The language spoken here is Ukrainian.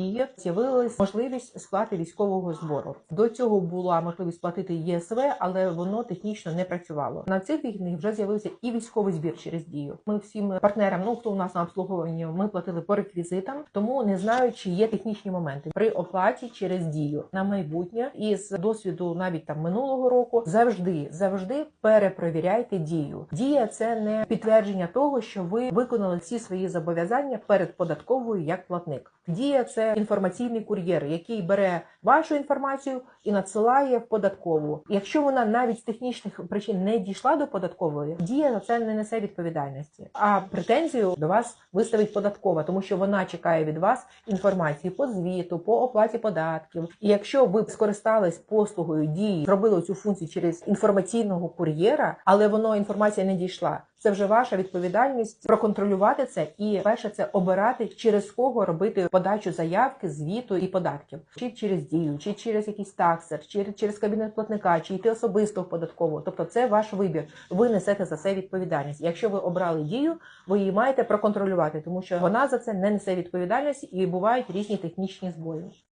дії з'явилась можливість сплати військового збору. До цього була можливість платити ЄСВ, але воно технічно не працювало. На цих вихідних вже з'явився і військовий збір через дію. Ми всім партнерам, ну хто у нас на обслуговуванні, ми платили по реквізитам, тому не знаю, чи є технічні моменти при оплаті через дію на майбутнє. Із досвіду навіть там минулого року завжди завжди перепровіряйте дію. Дія це не підтвердження того, що ви виконали всі свої зобов'язання перед податковою як платник. Дія це інформаційний кур'єр, який бере вашу інформацію і надсилає в податкову. Якщо вона навіть з технічних причин не дійшла до податкової, дія за це не несе відповідальності. А претензію до вас виставить податкова, тому що вона чекає від вас інформації по звіту, по оплаті податків. І якщо ви скористались послугою дії, зробили цю функцію через інформаційного кур'єра, але воно інформація не дійшла. Це вже ваша відповідальність проконтролювати це і перше це обирати через кого робити подачу заявки, звіту і податків, чи через дію, чи через якийсь таксер, чи через кабінет платника, чи йти особисто в податкову. Тобто, це ваш вибір. Ви несете за це відповідальність. Якщо ви обрали дію, ви її маєте проконтролювати, тому що вона за це не несе відповідальності і бувають різні технічні збої.